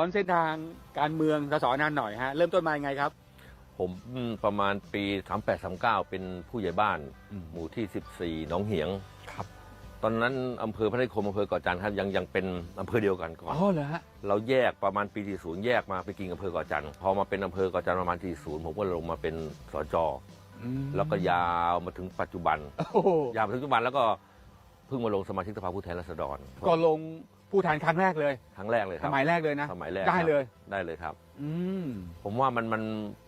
ตอนเส้นทางการเมืองสสนานหน่อยฮะเริ่มต้นมายังไงครับ ผมประมาณปี 38 39 เป็นผู้ใหญ่บ้าน หมู่ที่ 14 หนองเหียงครับ ตอนนั้นอำเภอพระนครอำเภอเกาะจันทร์ครับยังยังเป็นอำเภอเดียวกันก่อนอ๋อเหรอฮะเราแยกประมาณปีที่ศูนย์แยกมาไปกินอำเภอเกาะจันทร์พอมาเป็นอำเภอเกาะจันทร์ประมาณที่ศูนย์ผมก็ลงมาเป็นสจอืมแล้วก็ยาวมาถึงปัจจุบันโอ้โหยาวมาถึงปัจจุบันแล้วก็เพิ่งมาลงสมาชิกสภาผู้แทนราษฎรก็ลง ผู้แทนครั้งแรกเลยครั้งแรกเลยคสรับมัยแรกเลยนะ สมัยแรกได้ครับเลยได้เลยครับ อืม ผมว่ามันมัน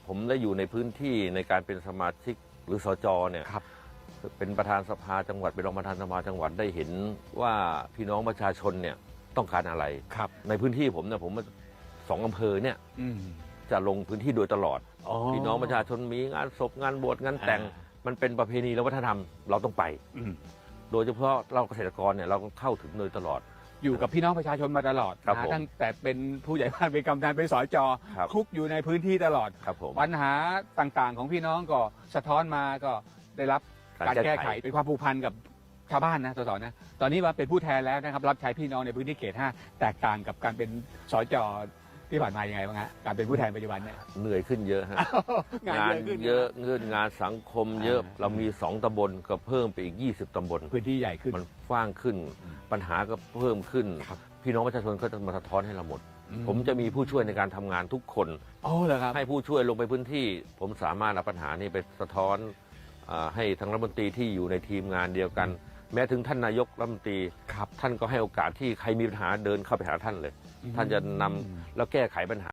ผมได้อยู่ในพื้นที่ในการเป็นสมาชิกหรือสจเนี่ยครับ เป็นประธานสภาจังหวัดเป็นรองประธานสภาจังหวัดได้เห็นว่าพี่น้องประชาชนเนี่ยต้องการอะไร ครับ ในพื้นที่ผมเนี่ยผมสองอำเภอเนี่ยอืมจะลงพื้นที่โดยตลอดอ๋อพี่น้องประชาชนมีงานศพงานบวชงานแต่งอ่ามันเป็นประเพณีและวัฒนธรรมเราต้องไป อืม โดยเฉพาะเราเกษตรกรเนี่ยเราก็เข้าถึงโดยตลอด อยู่กับพี่น้องประชาชนมาตลอดครับนะผมตั้งแต่เป็นผู้ใหญ่บ้านเป็นกำนันเป็นสจครับคลุกอยู่ในพื้นที่ตลอด ครับผม ปัญหาต่างๆ ของพี่น้องก็สะท้อนมาก็ได้รับการแก้ไขเป็นความผูกพันกับชาวบ้านนะสสนะตอนนี้มาเป็นผู้แทนแล้วนะครับ รับใช้พี่น้องในพื้นที่เขตห้าแตกต่างกับการเป็นสจ ที่ผ่านมายังไงบ้างฮะการเป็นผู้แทนปัจจุบันเนี่ย เหนื่อยขึ้นเยอะฮะงานงานเยอะขึ้น เยอะเงินงานสังคมเยอะอ่าเรามีสองตำบลก็เพิ่มไปอีก 20 ตำบลพื้นที่ใหญ่ขึ้น มันกว้างขึ้นอืมปัญหาก็เพิ่มขึ้นครับพี่น้องประชาชนก็จะมาสะท้อนให้เราหมดอืผมจะมีผู้ช่วยในการทำงานทุกคนโอ้เหรอครับให้ผู้ช่วยลงไปพื้นที่ ผมสามารถเอาปัญหานี้ไปสะท้อนอาให้ทางรัฐมนตรีที่อยู่ในทีมงานเดียวกัน แม้ถึงท่านนายกรัฐมนตรีครับ ท่านก็ให้โอกาสที่ใครมีปัญหาเดินเข้าไปหาท่านเลย ท่านจะนำแล้วแก้ไขปัญหา